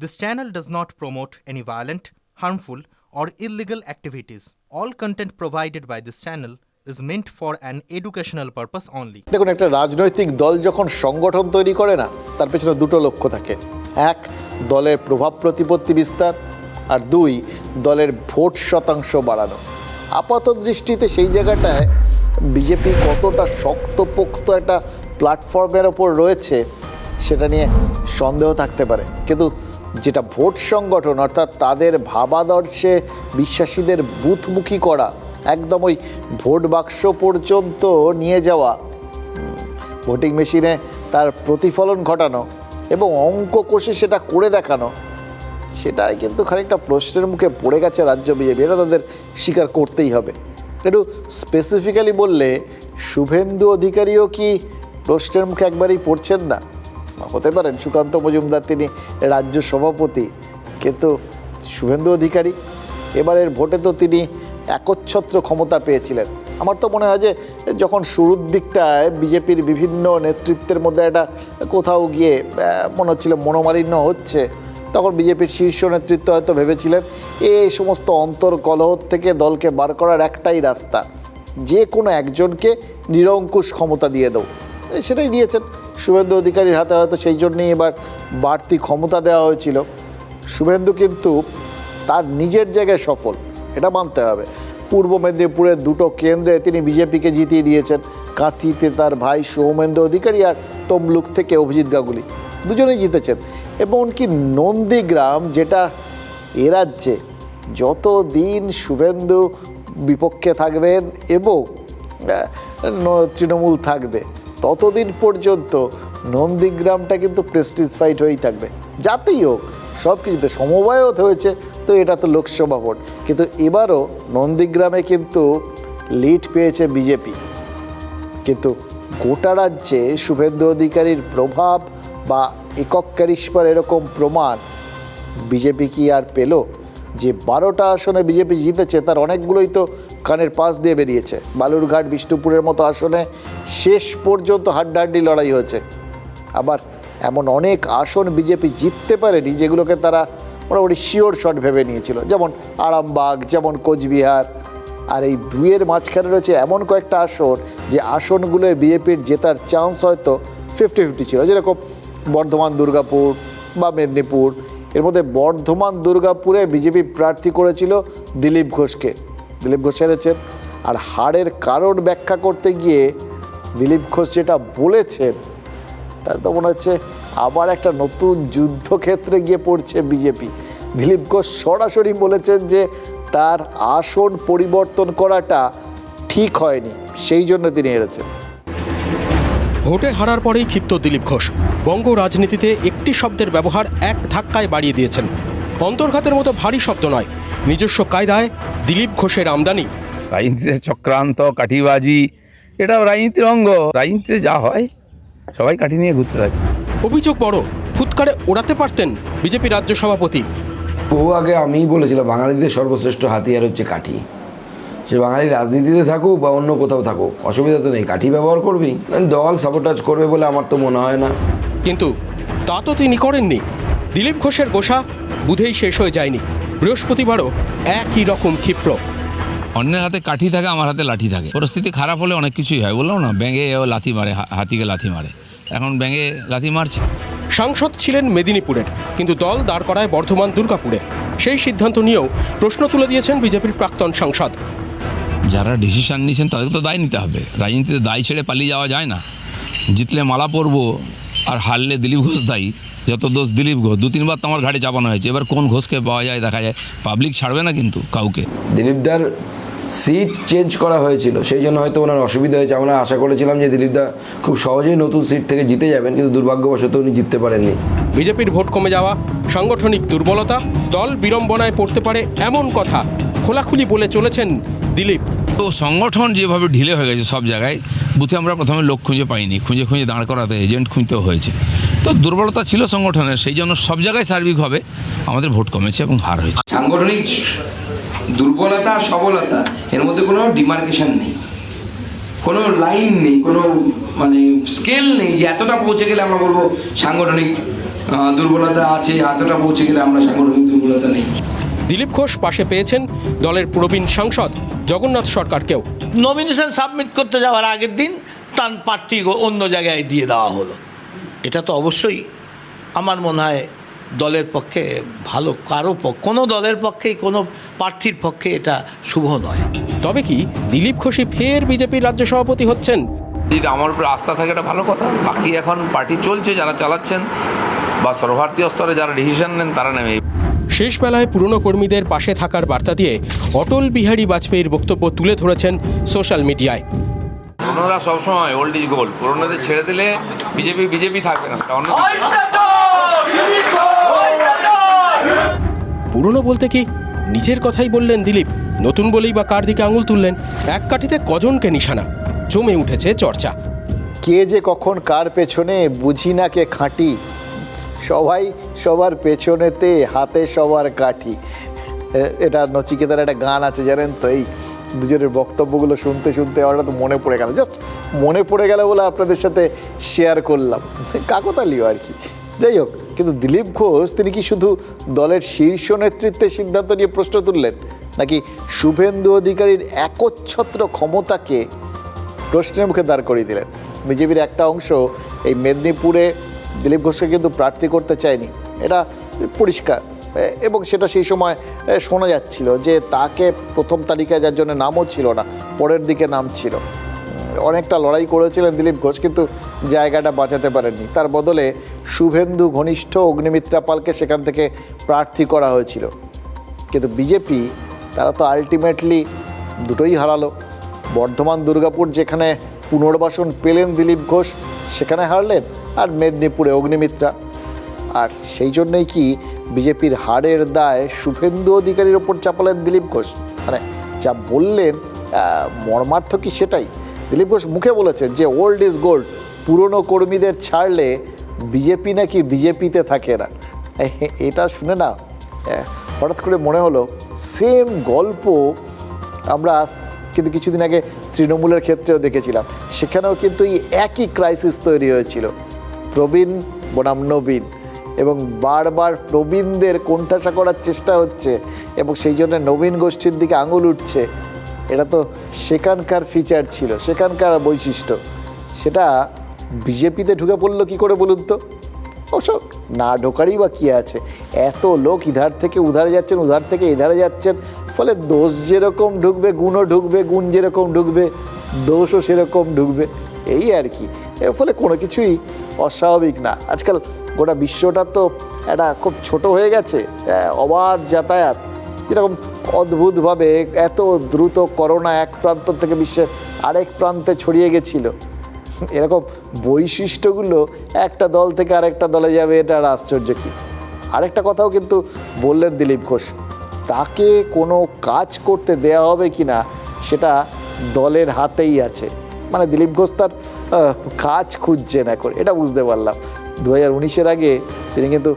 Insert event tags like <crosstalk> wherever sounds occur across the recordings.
This channel does not promote any violent, harmful, or illegal activities. All content provided by this channel is meant for an educational purpose only. দেখুন একটা রাজনৈতিক দল যখন সংগঠন তৈরি করে না তার পেছনে দুটো লক্ষ্য থাকে এক দলের প্রভাব প্রতিপত্তি বিস্তার আর দুই দলের ভোট শতাংশ বাড়ানো আপাত দৃষ্টিতে সেই জায়গাটায় বিজেপি কতটা শক্তপোক্ত একটা প্ল্যাটফর্মের ওপর রয়েছে সেটা নিয়ে সন্দেহ থাকতে পারে কিন্তু যেটা ভোট সংগঠন, অর্থাৎ তাদের ভাবাদর্শে বিশ্বাসীদের বুথমুখী করা, একদম ওই ভোট বাক্স পর্যন্ত নিয়ে যাওয়া। ভোটিং মেশিনে তার প্রতিফলন ঘটানো এবং অঙ্ক কষে সেটা করে দেখানো, সেটাই কিন্তু খানিকটা প্রশ্নের মুখে পড়ে গেছে রাজ্য বিজেপি। এটা তাদের স্বীকার করতেই হবে। একটু স্পেসিফিক্যালি বললে, শুভেন্দু অধিকারীও কি প্রশ্নের মুখে একবারেই পড়ছেন না? হতে পারেন সুকান্ত মজুমদার তিনি রাজ্য সভাপতি, কিন্তু শুভেন্দু অধিকারী, এবারের ভোটে তো তিনি একচ্ছত্র ক্ষমতা পেয়েছিলেন। আমার তো মনে হয় যে যখন শুরুর দিকটায় বিজেপির বিভিন্ন নেতৃত্বের মধ্যে একটা কোথাও গিয়ে মনে হচ্ছিল মনোমালিন্য হচ্ছে, তখন বিজেপির শীর্ষ নেতৃত্ব হয়তো ভেবেছিলেন এই সমস্ত অন্তর কলহ থেকে দলকে বার করার একটাই রাস্তা। যে কোনো একজনকে নিরঙ্কুশ ক্ষমতা দিয়ে এই সেটাই দিয়েছেন। শুভেন্দু অধিকারীর হাতে হয়তো সেই জন্যই এবার বাড়তি ক্ষমতা দেওয়া হয়েছিল। শুভেন্দু কিন্তু তার নিজের জায়গায় সফল, এটা মানতে হবে। পূর্ব মেদিনীপুরের দুটো কেন্দ্রে তিনি বিজেপিকে জিতিয়ে দিয়েছেন, কাঁথিতে তার ভাই সৌমেন্দ্র অধিকারী আর তমলুক থেকে অভিজিৎ গাঙ্গুলি। দুজনেই জিতেছেন। এবং কি নন্দীগ্রাম, যেটা এ রাজ্যে যত দিন শুভেন্দু বিপক্ষে থাকবেন এবং তৃণমূল থাকবে ততদিন পর্যন্ত নন্দীগ্রামটা কিন্তু প্রেস্টিজ ফাইট হয়েই থাকবে। যাতেই হোক সব কিছুতে সমবায়ত হয়েছে, তো এটা তো লোকসভা ভোট। কিন্তু এবারও নন্দীগ্রামে কিন্তু লিড পেয়েছে বিজেপি কিন্তু গোটা রাজ্যে শুভেন্দু অধিকারীর প্রভাব বা একক ক্যারিশমার এরকম প্রমাণ বিজেপি কি আর পেল? যে বারোটা আসনে বিজেপি জিতেছে, তার অনেকগুলোই তো কানের পাশ দিয়ে বেরিয়েছে। বালুরঘাট, বিষ্ণুপুরের মতো আসনে শেষ পর্যন্ত হাড্ডাহাড্ডি লড়াই হয়েছে। আবার এমন অনেক আসন বিজেপি জিততে পারেনি, যেগুলোকে তারা মোটামুটি শিওর শট ভেবে নিয়েছিল। যেমন আরামবাগ, যেমন কোচবিহার। আর এই দুইয়ের মাঝখানে রয়েছে এমন কয়েকটা আসন, যে আসনগুলোয় বিজেপির জেতার চান্স হয়তো ফিফটি ফিফটি ছিল। যেরকম বর্ধমান, দুর্গাপুর বা মেদিনীপুর। এর মধ্যে বর্ধমান, দুর্গাপুরে বিজেপি প্রার্থী করেছিল দিলীপ ঘোষকে। দিলীপ ঘোষ হেরেছেন। আর হারের কারণ ব্যাখ্যা করতে গিয়ে দিলীপ ঘোষ যেটা বলেছেন তা তো মনে হচ্ছে আবার একটা নতুন যুদ্ধক্ষেত্রে গিয়ে পড়ছে বিজেপি। দিলীপ ঘোষ সরাসরি বলেছেন যে তার আসন পরিবর্তন করাটা ঠিক হয়নি, সেই জন্য তিনি হেরেছেন। ভোটে হারার পরেই ক্ষিপ্ত দিলীপ ঘোষ। বঙ্গ রাজনীতিতে একটি শব্দের ব্যবহার এক ধাক্কায় বাড়িয়ে দিয়েছেন। অন্তর্ঘাতের মতো ভারী শব্দ নয়। নিজস্ব কায়দায় দিলীপ ঘোষের আমদানি। রাজনীতিতে চক্রান্ত কাঠিবাজি এটাও রাজনীতির অঙ্গ। রাজনীতিতে যা হয় সবাই কাঠি নিয়ে ঘুরতে থাকে। অভিযোগ বড় ফুৎকারে ওড়াতে পারতেন বিজেপি রাজ্য সভাপতি। বহু আগে আমিই বলেছিলাম বাঙালিদের সর্বশ্রেষ্ঠ হাতিয়ার হচ্ছে কাঠি। সে বাঙালি রাজনীতিতে থাকুক বা অন্য কোথাও থাকুক অসুবিধা তো নেই কাঠি ব্যবহার করবি দল সাবোটাজ করবে বলে আমার তো মনে হয় না। কিন্তু তা তো তিনি করেননি। দিলীপ ঘোষের গোসা বুধেই শেষ হয়ে যায়নি। বৃহস্পতিবারও একই রকম ক্ষিপ্র। অন্যের হাতে কাঠি থাকে আমার হাতে লাঠি থাকে। পরিস্থিতি খারাপ হলে অনেক কিছুই হয় বললাম না? ব্যাঙে ও লাথি মারে হাতিকে লাথি মারে। এখন ব্যাঙে লাথি মারছে। সাংসদ ছিলেন মেদিনীপুরের কিন্তু দল দাঁড় করায় বর্ধমান দুর্গাপুরে। সেই সিদ্ধান্ত নিয়েও প্রশ্ন তুলে দিয়েছেন বিজেপির প্রাক্তন সাংসদ। যারা ডিসিশন নিয়েছেন তাদেরকে তো দায় নিতে হবে। রাজনীতিতে দায় ছেড়ে পালিয়ে যাওয়া যায় না। জিতলে মালা পরবো আর হারলে দিলীপ ঘোষ দায়ী। যত দোষ দিলীপ ঘোষ দু তিনবার তো আমার ঘাড়ে চাপানো হয়েছে। এবার কোন ঘোষকে পাওয়া যায় দেখা যায়। পাবলিক ছাড়বে না কিন্তু কাউকে। দিলীপদার সিট চেঞ্জ করা হয়েছিল। সেই জন্য হয়তো ওনার অসুবিধা হয়েছে। আমরা আশা করেছিলাম যে দিলীপদা খুব সহজেই নতুন সিট থেকে জিতে যাবেন কিন্তু দুর্ভাগ্যবশত উনি জিততে পারেননি। বিজেপির ভোট কমে যাওয়া সাংগঠনিক দুর্বলতা দল বিড়ম্বনায় পড়তে পারে এমন কথা খোলাখুলি বলে চলেছেন দিলীপ। তো সংগঠন যেভাবে ঢিলে হয়ে গেছে সব জায়গায়, বুথে আমরা প্রথমে লোক খুঁজে পাইনি, খুঁজে খুঁজে দাঁড় করাতে এজেন্ট খুঁজতেও হয়েছে। তো দুর্বলতা ছিল সংগঠনের, সেই জন্য সব জায়গায় সার্বিকভাবে আমাদের ভোট কমেছে এবং হার হয়েছে। সাংগঠনিক দুর্বলতা, সবলতা, এর মধ্যে কোনো ডিমার্কেশন নেই। কোনো লাইন নেই, কোনো মানে স্কেল নেই যে এতটা পৌঁছে গেলে আমরা বলব সাংগঠনিক দুর্বলতা আছে, এতটা পৌঁছে গেলে আমরা সাংগঠনিক দুর্বলতা নেই। দিলীপ ঘোষ পাশে পেয়েছেন দলের প্রবীণ সাংসদ জগন্নাথ সরকারকেও। নমিনেশন সাবমিট করতে যাওয়ার আগের দিন তার প্রার্থী অন্য জায়গায় দিয়ে দেওয়া হলো। এটা তো অবশ্যই আমার মনে হয় দলের পক্ষে ভালো কারও পক্ষে কোনো দলের পক্ষেই কোনো প্রার্থীর পক্ষে এটা শুভ নয়। তবে কি দিলীপ ঘোষই ফের বিজেপির রাজ্য সভাপতি হচ্ছেন? যদি আমার উপরে আস্থা থাকে এটা ভালো কথা। বাকি এখন পার্টি চলছে যারা চালাচ্ছেন বা সর্বভারতীয় স্তরে যারা ডিসিশন নেন তারা নেবে শেষ বেলায় পুরনো কর্মীদের পাশে থাকার বার্তা দিয়ে অটল বিহারী বাজপেয়ীর বক্তব্য তুলে ধরেছেন সোশ্যাল মিডিয়ায়। পুরনোরা সবসময় ওল্ড ইজ গোল্ড পুরনোদের ছেড়ে দিলে বিজেপি বিজেপি থাকবে না অন্য পুরনো বলতে কি নিজের কথাই বললেন দিলীপ? নতুন বলেই বা কার দিকে আঙুল তুললেন? এক কাঠিতে কজনকে নিশানা? জমে উঠেছে চর্চা। কে যে কখন কার পেছনে বুঝি না কে খাঁটি। সবাই সবার পেছনেতে, হাতে সবার কাঠি। এটা নচিকেতার একটা গান আছে, জানেন তো? এই দুজনের বক্তব্যগুলো শুনতে শুনতে হঠাৎ মনে পড়ে গেল। জাস্ট মনে পড়ে গেল বলে আপনাদের সাথে শেয়ার করলাম। কাকতালীয় আর কি। যাই হোক, কিন্তু দিলীপ ঘোষ, তিনি কি শুধু দলের শীর্ষ নেতৃত্বের সিদ্ধান্ত নিয়ে প্রশ্ন তুললেন? নাকি শুভেন্দু অধিকারীর একচ্ছত্র ক্ষমতাকে প্রশ্নের মুখে দাঁড় করিয়ে দিলেন? বিজেপির একটা অংশ এই মেদিনীপুরে দিলীপ ঘোষকে কিন্তু প্রার্থী করতে চায়নি। এটা পরিষ্কার। এবং সেটা সেই সময় শোনা যাচ্ছিল যে তাকে প্রথম তালিকায় যার জন্য নামও ছিল না, পরের দিকে নাম ছিল। অনেকটা লড়াই করেছিলেন দিলীপ ঘোষ, কিন্তু জায়গাটা বাঁচাতে পারেননি। তার বদলে শুভেন্দু ঘনিষ্ঠ অগ্নিমিত্রা পালকে সেখান থেকে প্রার্থী করা হয়েছিল। কিন্তু বিজেপি, তারা তো আলটিমেটলি দুটোই হারালো। বর্ধমান দুর্গাপুর যেখানে পুনর্বাসন পেলেন দিলীপ ঘোষ, সেখানে হারলেন। আর মেদিনীপুরে অগ্নিমিত্রা। আর সেই জন্যই কি বিজেপির হারের দায় শুভেন্দু অধিকারীর ওপর চাপালেন দিলীপ ঘোষ? মানে যা বললেন মর্মার্থ কি সেটাই? দিলীপ ঘোষ মুখে বলেছেন যে ওল্ড ইজ গোল্ড পুরনো কর্মীদের ছাড়লে বিজেপি নাকি বিজেপিতে থাকে না। <laughs> এটা শুনে না হঠাৎ করে মনে হলো সেম গল্প আমরা কিন্তু কিছুদিন আগে তৃণমূলের ক্ষেত্রেও দেখেছিলাম। সেখানেও কিন্তু এই একই ক্রাইসিস তৈরি হয়েছিল। প্রবীণ বনাম নবীন এবং বারবার প্রবীণদের কোণঠাসা করার চেষ্টা হচ্ছে এবং সেই জন্য নবীন গোষ্ঠীর দিকে আঙুল উঠছে। এটা তো সেখানকার ফিচার ছিল, সেখানকার বৈশিষ্ট্য। সেটা বিজেপিতে ঢুকে পড়ল কি করে বলুন তো? অবশ্য না ঢোকারই বা কী আছে? এত লোক ইধার থেকে উধারে যাচ্ছেন, উধার থেকে এধারে যাচ্ছেন, ফলে দোষ যেরকম ঢুকবে, গুণও ঢুকবে, গুণ যেরকম ঢুকবে, দোষও সেরকম ঢুকবে। এই আর কি। এর ফলে কোনো কিছুই অস্বাভাবিক না। আজকাল গোটা বিশ্বটা তো একটা খুব ছোট হয়ে গেছে অবাধ যাতায়াত। যেরকম অদ্ভুতভাবে এত দ্রুত করোনা এক প্রান্ত থেকে বিশ্বের আরেক প্রান্তে ছড়িয়ে গেছিল। এরকম বৈশিষ্ট্যগুলো একটা দল থেকে আরেকটা দলে যাবে, এটা আর আশ্চর্য কি? আরেকটা কথাও কিন্তু বললেন দিলীপ ঘোষ, তাকে কোনো কাজ করতে দেয়া হবে কি না সেটা দলের হাতেই আছে। মানে দিলীপ ঘোষ তার কাজ খুঁজছে না করে এটা বুঝতে পারলাম। দু হাজার উনিশের আগে তিনি কিন্তু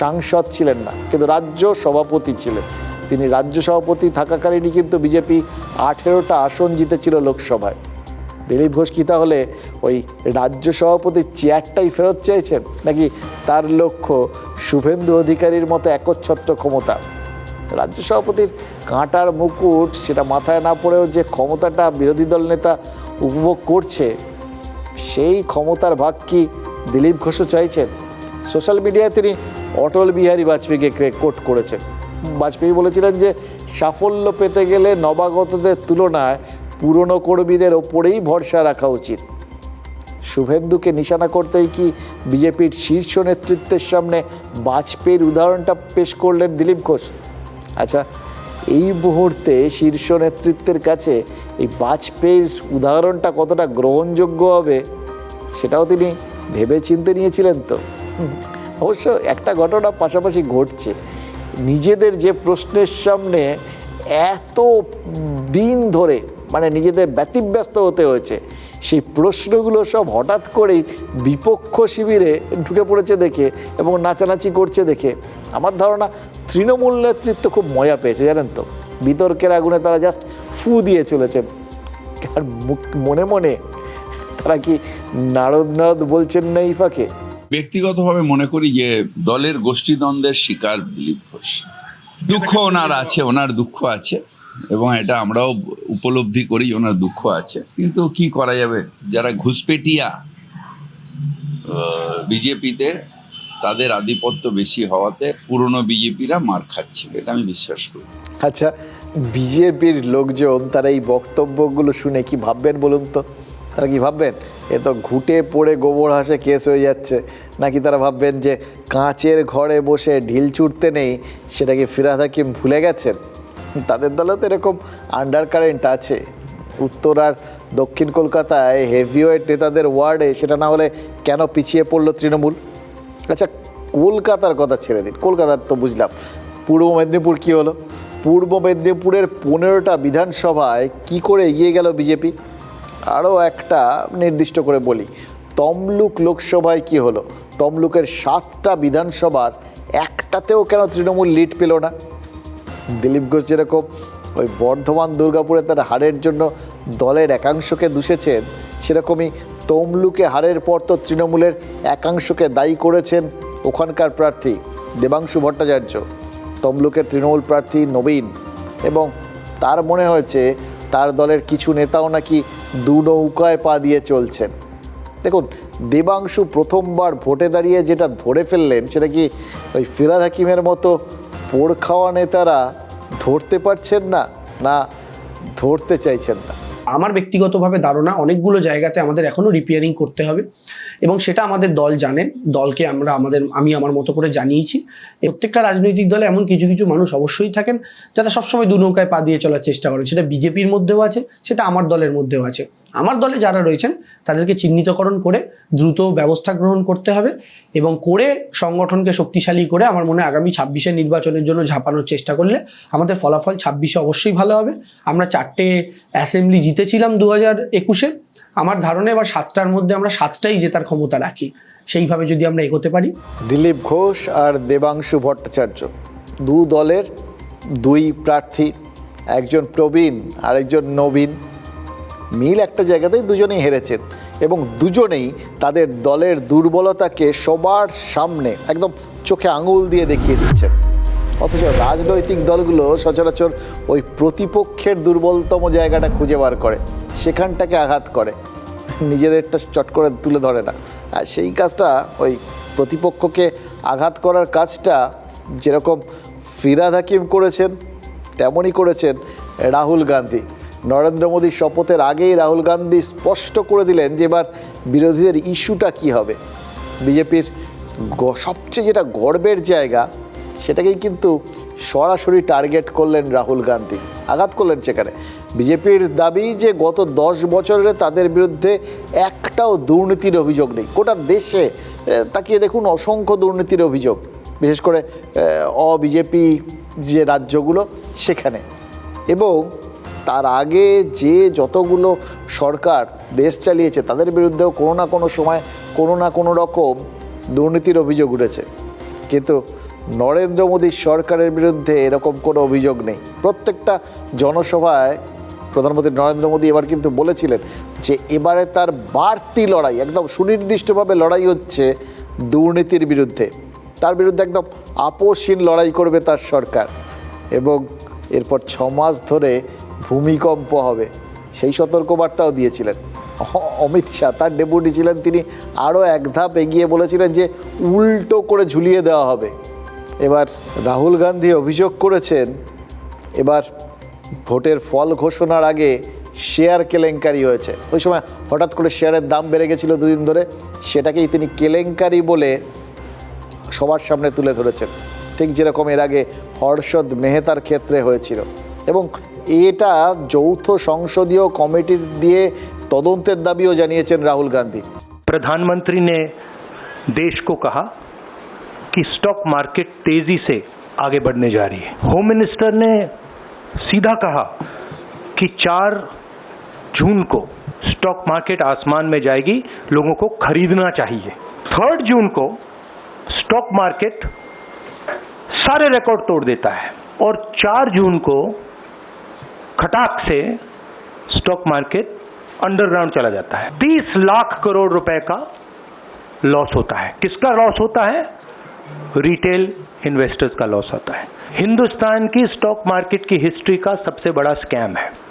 সাংসদ ছিলেন না, কিন্তু রাজ্য সভাপতি ছিলেন। তিনি রাজ্য সভাপতি থাকাকালীনই কিন্তু বিজেপি আঠেরোটা আসন জিতেছিল লোকসভায়। দিলীপ ঘোষ কি তাহলে ওই রাজ্য সভাপতির চেয়ারটাই ফেরত চাইছেন নাকি তার লক্ষ্য শুভেন্দু অধিকারীর মতো একচ্ছত্র ক্ষমতা? রাজ্য সভাপতির কাঁটার মুকুট সেটা মাথায় না পড়েও যে ক্ষমতাটা বিরোধী দল নেতা উপভোগ করছে, সেই ক্ষমতার ভাগ কি দিলীপ ঘোষও চাইছেন? সোশ্যাল মিডিয়ায় তিনি অটল বিহারী বাজপেয়ীকে কোট করেছেন। বাজপেয়ী বলেছিলেন যে, সাফল্য পেতে গেলে নবাগতদের তুলনায় পুরনো কর্মীদের ওপরেই ভরসা রাখা উচিত। শুভেন্দুকে নিশানা করতেই কি বিজেপির শীর্ষ নেতৃত্বের সামনে বাজপেয়ীর উদাহরণটা পেশ করলেন দিলীপ ঘোষ? আচ্ছা এই মুহূর্তে শীর্ষ নেতৃত্বের কাছে এই বাজপেয়ীর উদাহরণটা কতটা গ্রহণযোগ্য হবে, সেটাও তিনি ভেবে চিনতে নিয়েছিলেন তো। অবশ্য একটা ঘটনা পাশাপাশি ঘটছে। নিজেদের যে প্রশ্নের সামনে এত দিন ধরে মানে নিজেদের ব্যতিব্যস্ত হতে হয়েছে, সেই প্রশ্নগুলো সব হঠাৎ করেই বিপক্ষ শিবিরে ঢুকে পড়েছে দেখে এবং নাচানাচি করছে দেখে। আমার ধারণা তৃণমূল নেতৃত্ব খুব মজা পেয়েছে, জানেন তো? বিতর্কের আগুনে তারা জাস্ট ফু দিয়ে চলেছেন। আর মুখ- মনে মনে তারা কি নারদ নারদ বলছেন না এই ফাঁকে ব্যক্তিগতভাবে মনে করি যে দলের গোষ্ঠীদ্বন্দ্বের শিকার দিলীপ ঘোষ। দুঃখ ওনার আছে, ওনার দুঃখ আছে, এবং এটা আমরাও উপলব্ধি করি ওনার দুঃখ আছে। কিন্তু কি করা যাবে? যারা ঘুষপেটিয়া বিজেপিতে তাদের আধিপত্য বেশি হওয়াতে পুরনো বিজেপিরা মার খাচ্ছে এটা আমি বিশ্বাস করি। আচ্ছা বিজেপির লোকজন তারা এই বক্তব্যগুলো শুনে কি ভাববেন বলুন তো? তারা কি ভাববেন? এ তো ঘুটে পড়ে গোবর হাসে কেস হয়ে যাচ্ছে। নাকি তারা ভাববেন যে কাঁচের ঘরে বসে ঢিল ছুটতে নেই, সেটা কি ফিরাদ হাকিম ভুলে গেছেন? তাদের দলে তো এরকম আন্ডার কারেন্ট আছে। উত্তর আর দক্ষিণ কলকাতায় হেভিওয়েট নেতাদের ওয়ার্ডে সেটা না হলে কেন পিছিয়ে পড়ল তৃণমূল? আচ্ছা কলকাতার কথা ছেড়ে দিন। কলকাতার তো বুঝলাম। পূর্ব মেদিনীপুর কী হলো? পূর্ব মেদিনীপুরের পনেরোটা বিধানসভায় কি করে এগিয়ে গেল বিজেপি? আরও একটা নির্দিষ্ট করে বলি। তমলুক লোকসভায় কি হলো? তমলুকের সাতটা বিধানসভার একটাতেও কেন তৃণমূল লিড পেল না? দিলীপ ঘোষ যেরকম ওই বর্ধমান দুর্গাপুরে তার হারের জন্য দলের একাংশকে দুষেছেন, সেরকমই তমলুকে হারের পর তো তৃণমূলের একাংশকে দায়ী করেছেন ওখানকার প্রার্থী দেবাংশু ভট্টাচার্য। তমলুকের তৃণমূল প্রার্থী নবীন এবং তার মনে হয়েছে তার দলের কিছু নেতাও নাকি দু নৌকায় পা দিয়ে চলছেন। দেখুন, দেবাংশু প্রথমবার ভোটে দাঁড়িয়ে যেটা ধরে ফেললেন সেটা কি ওই ফিরাদ হাকিমের মতো পোড় খাওয়া নেতারা ধরতে পারছেন না না ধরতে চাইছেন না? আমার ব্যক্তিগতভাবে ধারণা অনেকগুলো জায়গাতে আমাদের এখনও রিপেয়ারিং করতে হবে এবং সেটা আমাদের দল জানেন। দলকে আমরা আমাদের, আমি আমার মতো করে জানিয়েছি। প্রত্যেকটা রাজনৈতিক দলে এমন কিছু কিছু মানুষ অবশ্যই থাকেন যারা সবসময় দু নৌকায় পা দিয়ে চলার চেষ্টা করেন সেটা বিজেপির মধ্যেও আছে, সেটা আমার দলের মধ্যেও আছে। আমার দলে যারা রয়েছেন, তাদেরকে চিহ্নিতকরণ করে দ্রুত ব্যবস্থা গ্রহণ করতে হবে এবং করে সংগঠনকে শক্তিশালী করে আমার মনে আগামী ছাব্বিশের নির্বাচনের জন্য ঝাঁপানোর চেষ্টা করলে আমাদের ফলাফল ছাব্বিশে অবশ্যই ভালো হবে। আমরা চারটে অ্যাসেম্বলি জিতেছিলাম দু হাজার একুশে। আমার ধারণা এবার সাতটার মধ্যে আমরা সাতটাই জেতার ক্ষমতা রাখি। সেইভাবে যদি আমরা এগোতে পারি। দিলীপ ঘোষ আর দেবাংশু ভট্টাচার্য দু দলের দুই প্রার্থী, একজন প্রবীণ, আরেকজন নবীন। মিল একটা জায়গাতেই দুজনেই হেরেছেন এবং দুজনেই তাদের দলের দুর্বলতাকে সবার সামনে একদম চোখে আঙুল দিয়ে দেখিয়ে দিচ্ছেন। অথচ রাজনৈতিক দলগুলো সচরাচর ওই প্রতিপক্ষের দুর্বলতম জায়গাটা খুঁজে বার করে, সেখানটাকে আঘাত করে। নিজেদেরটা চট করে তুলে ধরে না। আর সেই কাজটা, ওই প্রতিপক্ষকে আঘাত করার কাজটা যেরকম ফিরাদ হাকিম করেছেন, তেমনই করেছেন রাহুল গান্ধী। নরেন্দ্র মোদীর শপথের আগেই রাহুল গান্ধী স্পষ্ট করে দিলেন যে এবার বিরোধীদের ইস্যুটা কি হবে। বিজেপির সবচেয়ে যেটা গর্বের জায়গা, সেটাকেই কিন্তু সরাসরি টার্গেট করলেন রাহুল গান্ধী। আঘাত করলেন সেখানে। বিজেপির দাবি যে গত দশ বছরে তাদের বিরুদ্ধে একটাও দুর্নীতির অভিযোগ নেই। গোটা দেশে তাকিয়ে দেখুন অসংখ্য দুর্নীতির অভিযোগ, বিশেষ করে অ বিজেপি যে রাজ্যগুলো সেখানে। এবং তার আগে যে যতগুলো সরকার দেশ চালিয়েছে, তাদের বিরুদ্ধেও কোনো না কোনো সময় কোনো না কোনো রকম দুর্নীতির অভিযোগ উঠেছে। কিন্তু নরেন্দ্র মোদীর সরকারের বিরুদ্ধে এরকম কোনো অভিযোগ নেই। প্রত্যেকটা জনসভায় প্রধানমন্ত্রী নরেন্দ্র মোদী এবার কিন্তু বলেছিলেন যে এবারে তার বাড়তি লড়াই, একদম সুনির্দিষ্টভাবে লড়াই হচ্ছে দুর্নীতির বিরুদ্ধে। তার বিরুদ্ধে একদম আপোষহীন লড়াই করবে তার সরকার। এবং এরপর ছ মাস ধরে ভূমিকম্প হবে। সেই সতর্কবার্তাও দিয়েছিলেন। অমিত শাহ, তার ডেপুটি ছিলেন তিনি আরও এক ধাপ এগিয়ে বলেছিলেন যে উল্টো করে ঝুলিয়ে দেওয়া হবে। এবার রাহুল গান্ধী অভিযোগ করেছেন, এবার ভোটের ফল ঘোষণার আগে শেয়ার কেলেঙ্কারি হয়েছে। ওই সময় হঠাৎ করে শেয়ারের দাম বেড়ে গেছিল দুদিন ধরে, সেটাকেই তিনি কেলেঙ্কারি বলে সবার সামনে তুলে ধরেছেন। ঠিক যেরকম এর আগে হর্ষদ মেহতার ক্ষেত্রে হয়েছিল। এবং এটা যৌথ সংসদীয় কমিটির দিয়ে তদন্তের দাবিও জানিয়েছেন রাহুল গান্ধী प्रधानमंत्री ने देश को कहा कि स्टॉक मार्केट तेजी से आगे बढ़ने जा रही है होम मिनिस्टर ने सीधा कहा कि 4 जून को स्टॉक मार्केट आसमान में जाएगी लोगों को खरीदना चाहिए थर्ड जून को स्टॉक मार्केट सारे रिकॉर्ड तोड़ देता है और 4 जून को खटाक से स्टॉक मार्केट अंडरग्राउंड चला जाता है। 30 लाख करोड़ रुपए का लॉस होता है। किसका लॉस होता है? रिटेल इन्वेस्टर्स का लॉस होता है। हिंदुस्तान की स्टॉक मार्केट की हिस्ट्री का सबसे बड़ा स्कैम है।